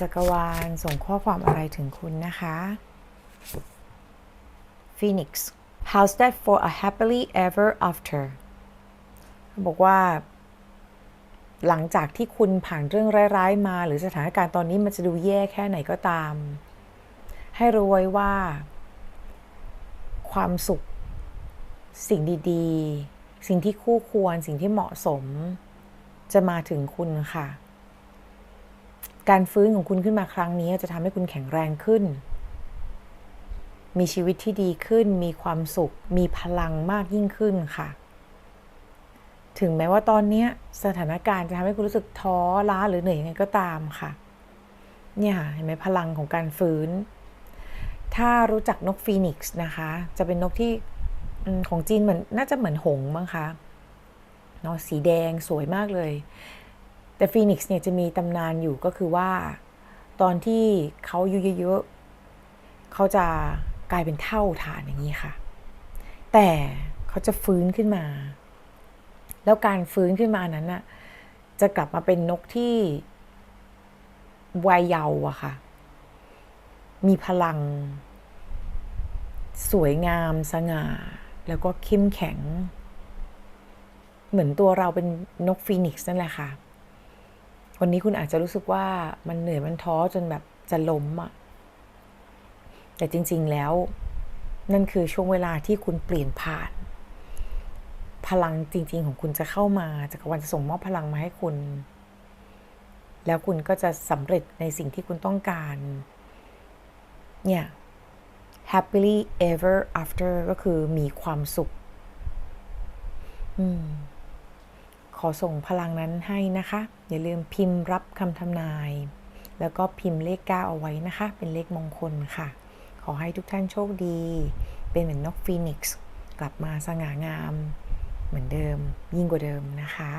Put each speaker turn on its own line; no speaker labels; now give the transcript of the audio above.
จักรวาลส่งข้อความอะไรถึงคุณนะคะ Phoenix how's that for a happily ever after บอกว่า หลังจากที่คุณผ่านเรื่องร้ายๆมา หรือสถานการณ์ตอนนี้มันจะดูแย่แค่ไหนก็ตาม ให้รู้ไว้ว่า ความสุข สิ่งดีๆ สิ่งที่คู่ควร สิ่งที่เหมาะสม จะมาถึงคุณค่ะ การฟื้นของคุณขึ้นมาครั้งนี้จะทำให้คุณแข็งแรงขึ้น มีชีวิตที่ดีขึ้น มีความสุข มีพลังมากยิ่งขึ้นค่ะ ถึงแม้ว่าตอนนี้สถานการณ์จะทำให้คุณรู้สึกท้อล้าหรือเหนื่อยยังไงก็ตามค่ะ เนี่ยค่ะเห็นไหมพลังของการฟื้น ถ้ารู้จักนกฟีนิกซ์นะคะ จะเป็นนกที่ของจีนเหมือนน่าจะเหมือนหงมั้งคะเนาะสีแดงสวยมากเลย แต่ฟีนิกซ์เนี่ยจะมีตำนานอยู่ก็คือว่าตอนที่เขาอายุเยอะๆเขาจะกลายเป็นเท่าฐานอย่างนี้ค่ะ แต่เขาจะฟื้นขึ้นมา แล้วการฟื้นขึ้นมานั้นน่ะจะกลับมาเป็นนกที่วัยเยาว์อะค่ะ มีพลัง สวยงามสง่า แล้วก็เข้มแข็ง เหมือนตัวเราเป็นนกฟีนิกซ์นั่นแหละค่ะ วันนี้คุณอาจจะรู้สึกว่ามันเหนื่อยมันท้อจนแบบจะล้มอะแต่จริง ๆแล้ว นั่นคือช่วงเวลาที่คุณเปลี่ยนผ่าน พลังจริง ๆ ของคุณจะเข้ามาจักรวาลจะส่งมอบพลังมาให้คุณ แล้วคุณก็จะสำเร็จในสิ่งที่คุณต้องการ เนี่ย happily ever after ก็คือมีความสุข อืม ขอส่งพลังนั้นให้นะคะ อย่าลืมพิมพ์รับคำทำนาย แล้วก็พิมพ์เลข 9 เอาไว้นะคะ เป็นเลขมงคลค่ะ ขอให้ทุกท่านโชคดี เป็นเหมือนนกฟีนิกซ์กลับมาสง่างาม เหมือนเดิม ยิ่งกว่าเดิมนะคะ